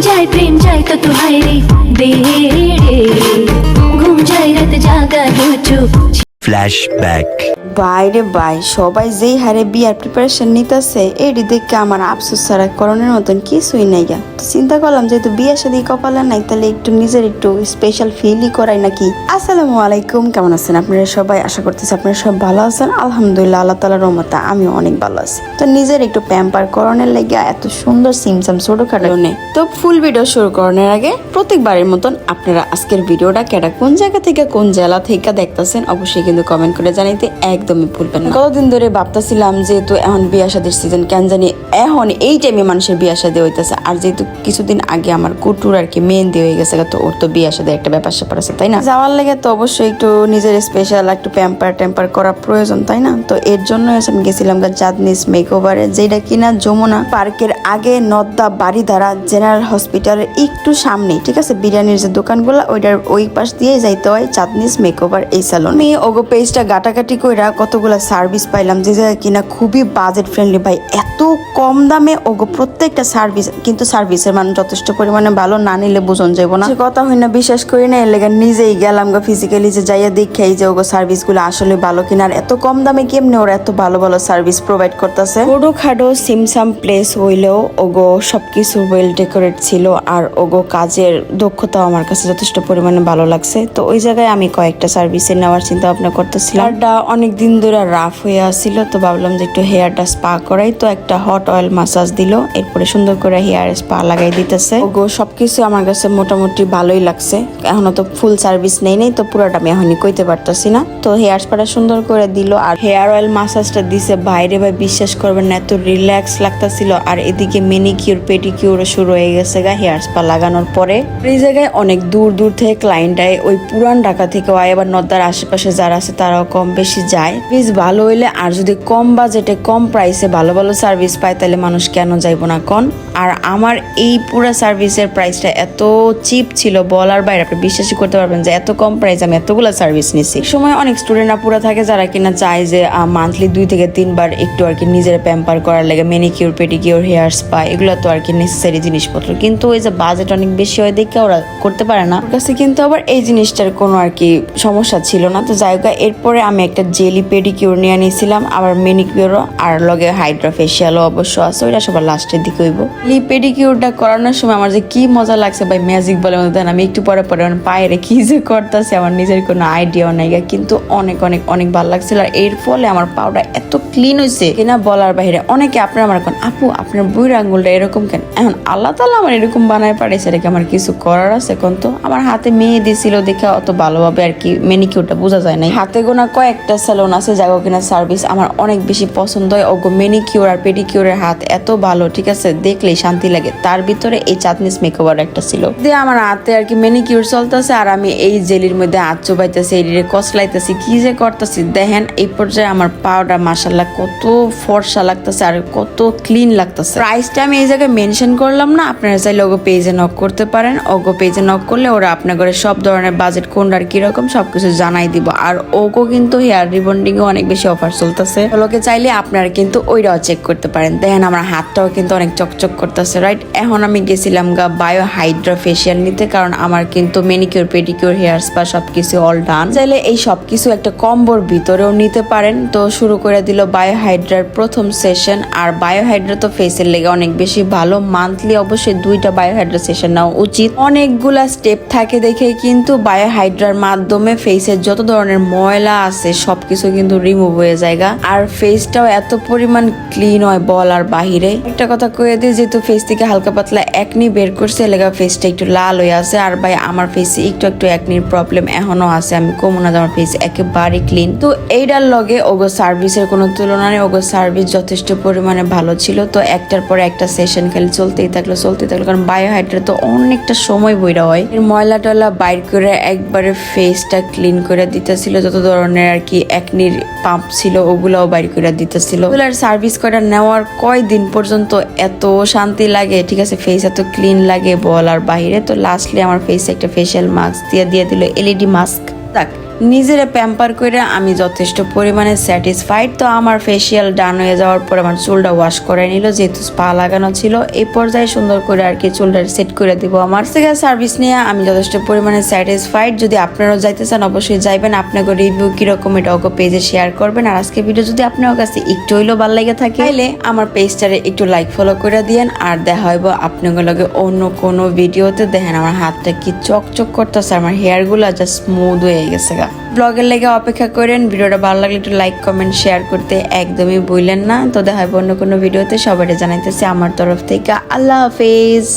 যায় প্রেম যায় কত হায় রে বেড়ে ঘুম যায় রাত জাগা দু চোখ Flashback. বাইরে বাই সবাই যেই হারে বিয়ার প্রিপারেশন নিতেছে এটি দেখে আমার আফসোস ছাড়া মতন কিছুই নাই চিন্তা করলাম যেহেতু বিয়ের সাথে কপালে নাই, তাহলে একটু নিজের একটু স্পেশাল ফিলই করাই নাকি? আসসালামু আলাইকুম, কেমন আছেন আপনারা সবাই? আশা করতেছি আপনারা সব ভালো আছেন। আলহামদুলিল্লাহ, আল্লাহ রহমতে আমিও অনেক ভালো আছি। তো নিজের একটু প্যাম্পার করণের লেগে এত সুন্দর সিমসাম ছোটখাটো তো ফুল ভিডিও শুরু করানোর আগে প্রত্যেকবারের মতন আপনারা আজকের ভিডিওটা কেটা কোন জায়গা থেকে, কোন জেলা থেকে দেখতেছেন, অবশ্যই কিন্তু কমেন্ট করে জানাইতে একদমই ভুলবেন না। কতদিন ধরে ভাবতেছিলাম যেহেতু এখন বিয়া শাদির সিজন কেন জানি এখন এই টাইমে মানুষের বিয়া শাদি হইতেছে। আর যেহেতু কিছুদিন আগে আমার কুটুর আর কি মেহেন্দি হয়ে গেছে তো ওর তো বিয়া শাদি একটা ব্যাপার স্যাপার আছে, তাই না? যাওয়ার লেগে তো অবশ্যই একটু নিজের স্পেশাল একটু প্যাম্পার ট্যাম্পার করা প্রয়োজন, তাই না? তো এর জন্য আমি গেছিলাম চাঁদনিস মেক ওভারে যেটা কিনা যমুনা পার্কের আগে নদ্দা বাড়িধারা জেনারেল হসপিটালের একটু সামনে ঠিক আছে? বিরিয়ানির যে দোকানগুলো, ওইটার ওই পাশ দিয়ে যাইতে হয় চাঁদনিস মেক ওভার এই স্যালন আমি ওগো পেজটা গাটাগাটি কইরা কতগুলা সার্ভিস পাইলাম যে জায়গায় কিনা খুবই বাজেট ফ্রেন্ডলি ভাই। এত কম দামে ওগো প্রত্যেকটা সার্ভিস কিন্তু সার্ভিসের মান যথেষ্ট পরিমাণে ভালো না নিলে বুঝন যাব না। সে কথা হয় না বিশ্বাস করি না এর লেগে নিজেই গেলাম গা ফিজিক্যালি যে যাইয়া দেখে যে ওগো সার্ভিসগুলো আসলে ভালো কিনা। আর এত কম দামে কেমনে ওরা এত ভালো ভালো সার্ভিস প্রোভাইড করতেছে? ছোটো খাটো সিমসাম প্লেস হইলেও ওগো সবকিছু ওয়েল ডেকোরেট ছিল আর ওগো কাজের দক্ষতাও আমার কাছে যথেষ্ট পরিমাণে ভালো লাগছে। তো ওই জায়গায় আমি কয়েকটা সার্ভিসে নেওয়ার চিন্তা ভাবনা করতেছিলাম। হেয়ারটা অনেক দিন ধরে রাফ হয়ে আসছিল তো ভাবলাম যে একটু হেয়ারটা স্পা করাই তো একটা হট অয়েল মাসাজ দিল এরপরে সুন্দর করে হেয়ার স্পা লাগাই দিতেছে। ওগো সবকিছু আমার কাছে মোটামুটি ভালোই লাগছে। এখনও তো ফুল সার্ভিস নেই নেই তো পুরোটা আমি এখনই কইতে পারতাছি না। তো হেয়ার স্পাটা সুন্দর করে দিল আর হেয়ার অয়েল মাসাজটা দিছে বাইরে ভাই বিশ্বাস করবেন না এত রিল্যাক্স লাগতাছিল আর এদিকে মেনিকিউর পেডিকিউর শুরু হয়ে গেছে গা হেয়ার স্পা লাগানোর পরে। এই জায়গায় অনেক দূর দূর থেকে ক্লায়েন্ট আয় ওই পুরান ঢাকা থেকে আয় আবার নদ্দার আশেপাশে যারা আছে তারাও কম বেশি যায়। বেশ ভালো হইলে আর যদি কম বাজেটে কম প্রাইসে ভালো ভালো সার্ভিস পায়, তাহলে মানুষ কেন যাইবো না কন? আর আমার এই পুরো সার্ভিসের প্রাইসটা এত চিপ ছিল, বলার বাইরে আপনি বিশ্বাসই করতে পারবেন যে এত কম প্রাইস আমি এতগুলো সার্ভিস নিছি। সময় অনেক স্টুডেন্টরা পুরো থাকে যারা কিনা চায় যে মান্থলি দুই থেকে তিনবার একটু আর কি নিজের প্যাম্পার করার লাগে মেনিকিউর পেডিকিউর হেয়ার স্পা এগুলো তো আর কি নেসেসারি জিনিসপত্র। কিন্তু ওই যে বাজেট অনেক বেশি হয়, দেখে ওরা করতে পারে না। কাছে কিন্তু আবার এই জিনিসটার কোনো আর কি সমস্যা ছিল না। তো হোক এরপরে আমি একটা জেলি পেডিকিউর নিয়ে নিয়েছিলাম, আবার মেনিকিউরও, আর লগে হাইড্রা ফেশিয়ালও অবশ্য আছে, ওইটা সবার লাস্টের দিকে হইব। এই পেডিকিউরটা করানোর সময় আমার যে কি মজা লাগছে ভাই ম্যাজিক বলে মতো আমি একটু পরে পরে মানে পায়ে কি যে করতেছে, আমার নিজের কোনো আইডিয়াও নাই। কিন্তু অনেক অনেক অনেক ভালো লাগছিল। আর এর ফলে আমার পাউডার এত ক্লিন হয়েছে কিনা বলার বাইরে, অনেকে আপনার আমার কোন, আপু, আপনার বইয়ের আঙ্গুলটা এরকম কেন? এখন আল্লাহ তালা আমার এরকম বানায় পারে সেটাকে আমার কিছু করার আছে কোন তো? আমার হাতে মেয়ে দিছিল দেখে অত ভালোভাবে আর কি মেনিকিউরটা বোঝা যায় না হাতে গোনা কয়েকটা স্যালন আছে যাগো কিনা সার্ভিস আমার অনেক বেশি পছন্দ হয়। ওগো মেনিকিউর আর পেডিকিউরের হাত এত ভালো, ঠিক আছে? দেখলেই শান্তি লাগে। তার ভিতরে এই চাঁদনিস মেকওভার একটা ছিল। দিয়ে আমার হাতে আর কি মেনিকিউর চলতেছে আর আমি এই জেলির মধ্যে হাত চোবাইতেছি, এই কসলাইতেছি, কি যে করতেছি? দেখেন, এই পর্যায়ে আমার পাউডার মাসাল্লাহ কত ফর্সা লাগতেছে আর কত ক্লিন লাগতেছে। প্রাইসটা আমি এই জায়গায় মেনশন করলাম না, আপনারা চাইলে ওগো পেজে নক করতে পারেন। ওগো পেজে নক করলে ওরা আপনার ঘরে সব ধরনের বাজেট কোনটার কীরকম, সবকিছু জানাই দিব। আর ওগো কিন্তু হেয়ার রিবন্ডিং এ অনেক বেশি অফার চলতেছে। ওগুলোকে চাইলে আপনারা কিন্তু ওইটাও চেক করতে পারেন। দেখেন আমার হাতটাও কিন্তু অনেক চকচক করতেছে রাইট এখন আমি গেছিলাম গা বায়ো হাইড্রা ফেশিয়াল নিতে, কারণ আমার কিন্তু মেনিকিউর পেডিকিউর হেয়ার স্পা সবকিছু অল ডান চাইলে এই সবকিছু একটা কম্বোর ভিতরেও নিতে পারেন। তো শুরু করে দিল বায়ো হাইড্রার প্রথম সেশন আর বায়ো হাইড্রা তো ফেসের লেগে অনেক বেশি ভালো। মান্থলি অবশ্যই দুইটা বায়ো হাইড্রা সেশন নেওয়া উচিত। অনেকগুলা স্টেপ থাকে দেখে কিন্তু বায়ো হাইড্রার মাধ্যমে ফেসের যত ধরনের ময়লা আছে, সবকিছু কিন্তু রিমুভ হয়ে যায়গা আর ফেসটাও এত পরিমাণ ক্লিন হয় বল আর বাহিরে। একটা কথা কয়ে দিই, যেহেতু ফেস থেকে হালকা পাতলা একনি বের করছে লেগা ফেসটা একটু লাল হয়ে আছে। আর ভাই, আমার ফেসে একটু একটু একনির প্রবলেম এখনও আছে। আমি কমো না আমার ফেস একেবারে ক্লিন তো এইটার লগে ওগো সার্ভিসের কোনো তুলনা নেই। ওগো সার্ভিস যথেষ্ট পরিমাণে ভালো ছিল। তো একটার পর একটা সেশন খালি চলতেই থাকল চলতেই থাকল। কারণ বায়ো হাইড্রা তো অনেকটা সময় বইরা হয়। ময়লা টয়লা বাইর করে একবারে ফেসটা ক্লিন করে দিতেছিল। যত ধরনের আর কি একনির পাম্প ছিল, ওগুলাও বাইর করে দিতেছিল। ওগুলার সার্ভিস করা নেওয়ার কয়দিন পর্যন্ত এত শান্তি লাগে, ঠিক আছে? ফেস এত ক্লিন লাগে বল আর বাহিরে তো লাস্টলি আমার ফেসে একটা ফেসিয়াল মাস্ক দিয়ে দিয়ে দিল এলইডি মাস্ক থাক নিজেরে প্যাম্পার করে আমি যথেষ্ট পরিমাণে স্যাটিসফাইড তো আমার ফেসিয়াল ডান হয়ে যাওয়ার পর আমার চুলটা ওয়াশ করে নিল, যেহেতু স্পা লাগানো ছিল। এই পর্যায়ে সুন্দর করে আর কি চুলটা সেট করে দিব আমার। থেকে সার্ভিস নিয়ে আমি যথেষ্ট পরিমাণে স্যাটিসফাইড যদি আপনারাও যাইতে চান, অবশ্যই যাইবেন। আপনাকে রিভিউ কীরকম এটা ওকে পেজে শেয়ার করবেন। আর আজকে ভিডিও যদি আপনার কাছে একটু হইলেও ভালো লাগে থাকে তাহলে আমার পেজটারে একটু লাইক ফলো করে দিয়েন। আর দেখা হইব আপনাদের লগে অন্য কোনো ভিডিওতে দেখেন আমার হাতটা কি চকচক করতেছে, আমার হেয়ারগুলো জাস্ট স্মুথ হয়ে গেছে গা ব্লগের লেগে অপেক্ষা করেন, ভিডিওটা ভালো লাগলে একটু লাইক কমেন্ট শেয়ার করতে একদমই বললেন না। তো দেখা হবে অন্য কোনো ভিডিওতে। সবাই জানাইতেছে আমার তরফ থেকে। আল্লাহ হাফেজ।